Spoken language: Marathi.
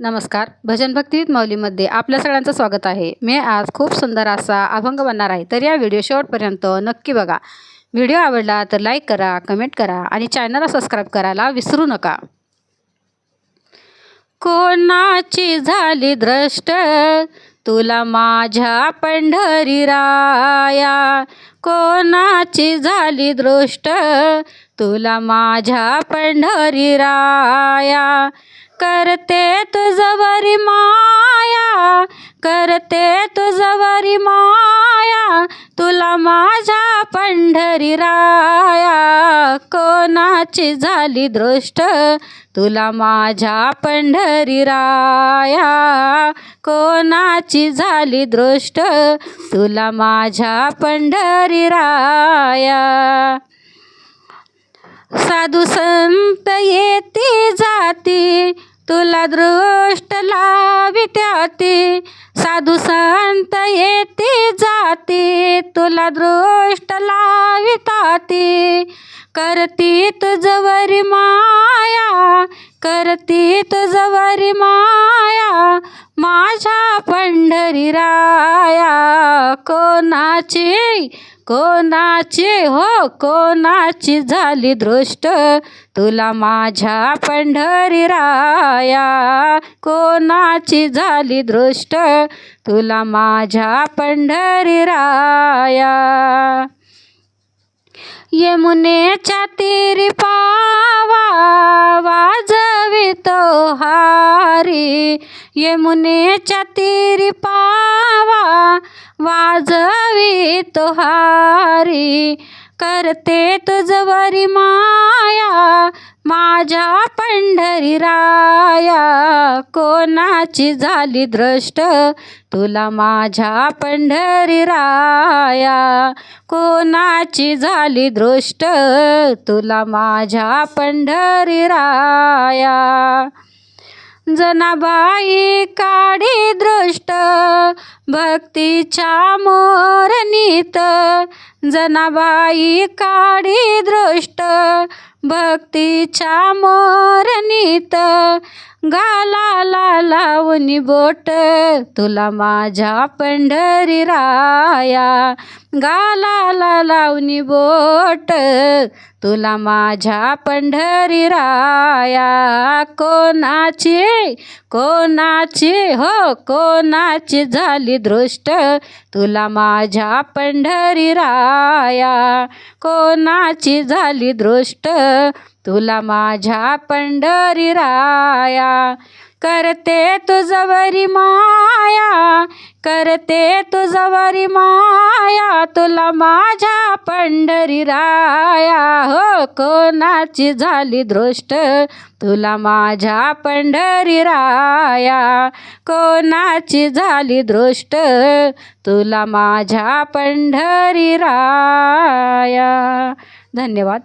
नमस्कार. भजन भक्तीत मौलीमध्ये आपल्या सगळ्यांचं स्वागत आहे. मी आज खूप सुंदर असा अभंग बनणार आहे. तर या व्हिडिओ शेवटपर्यंत नक्की बघा. व्हिडिओ आवडला तर लाईक करा कमेंट करा आणि चॅनलला सबस्क्राईब करायला विसरू नका. कोणाची झाली द्रष्ट तुला माझ्या पंढरी राया कोणाची झाली दृष्ट? तुला माझ्या पंढरी राया करते तुझवरी माया करते तुझवरी माया तुला माझ्या पंढरी राया कोणाची झाली दृष्ट? तुला माझ्या पंढरी राया. कोणाची झाली दृष्ट? तुला माझ्या पंढरी राया. साधू संत येती जाती तुला दृष्ट लावित्याती साधू संत येती जाती तुला दृष्ट लाविताती करती तुझवरी माया करती तुझवरी माया माझ्या पंढरी राया. कोणाची कोणाची हो कोणाची झाली दृष्ट? तुला माझ्या पंढरी राया. कोणाची झाली दृष्ट? तुला माझ्या पंढरी राया. यमुनेच्या तीरी पावा वाजवितो हारी यमुनेच्या तीरी पावा वाजवितो हारी करते तुझवरी माया माझ्या पंढरी राया कोणाची झाली दृष्ट तुला माझ्या पंढरी राया कोणाची झाली दृष्ट तुला माझ्या पंढरी राया जनाबाई काढी दृष्ट भक्तीच्या मोरणीत जनाबाई काढी दृष्ट भक्तीच्या मोरणीत गाला लावणी बोट तुला माझ्या पंढरी राया. गाला लावणी बोट तुला माझ्या पंढरी राया. कोणाची कोणाची हो कोणाची झाली दृष्ट तुला माझ्या पंढरी राया. कोणाची झाली दृष्ट तुला माझ्या पंढरी राया करते तुझवरी माया करते तुझवरी माया तुला माझ्या पंढरी राया. हो कोणाची झाली दृष्ट? तुला माझ्या पंढरी राया. कोणाची झाली दृष्ट? तुला माझ्या पंढरी राया. धन्यवाद.